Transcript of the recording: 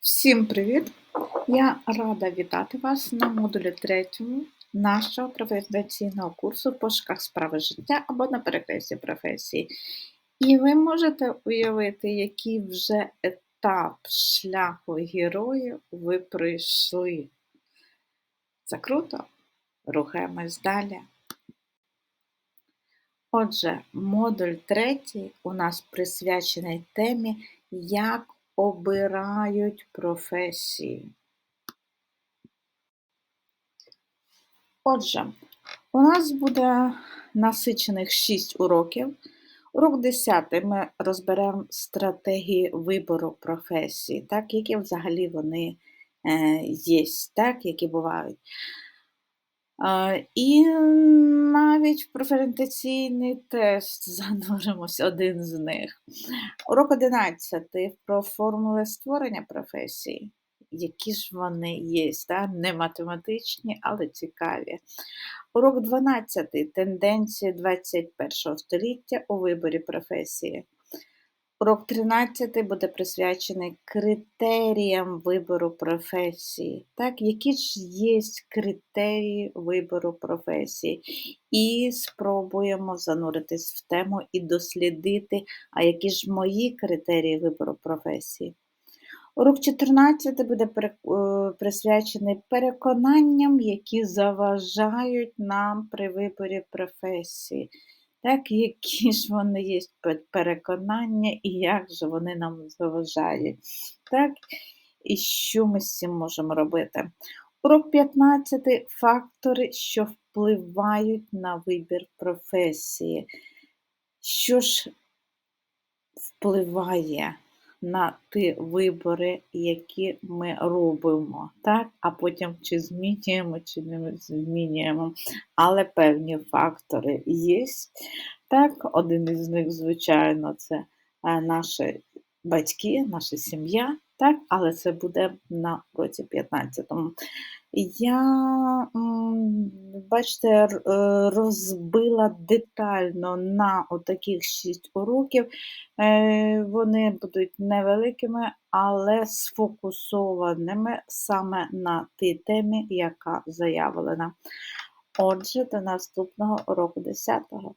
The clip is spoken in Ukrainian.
Всім привіт! Я рада вітати вас на модулі третьому нашого професійного курсу пошуках справи життя або на перекресті професії. І ви можете уявити, який вже етап шляху героїв ви пройшли. Це круто? Рухаємось далі. Отже, модуль третій у нас присвячений темі, як обирають професії. Отже, у нас буде насичених 6 уроків. Урок 10 ми розберемо стратегії вибору професії, так, які взагалі вони е, є, так, які бувають. І навіть в преференційний тест зануримось один з них. Урок 11 про формули створення професії. Які ж вони є, да? не математичні, але цікаві. Урок 12 тенденції 21 століття у виборі професії. Урок 13 буде присвячений критеріям вибору професії. Так, Які ж є критерії вибору професії? І спробуємо зануритись в тему і дослідити, а які ж мої критерії вибору професії. Урок 14 буде е, присвячений переконанням, які заважають нам при виборі професії. Так, які ж вони є переконання і як же вони нам заважають. Так, І що ми з цим можемо робити? Урок 15 фактори, що впливають на вибір професії. Що ж впливає на ті вибори, які ми робимо, так? а потім чи змінюємо, чи не змінюємо. Але певні фактори є. Так, Один із них, звичайно, це е, наші батьки, наша сім'я, так? але це буде на році 15-му. Я, бачите, е, розбила детально на отаких 6 уроків. Е, вони будуть невеликими, але сфокусованими саме на тій темі, яка заявлена. Отже, до наступного уроку 10-го.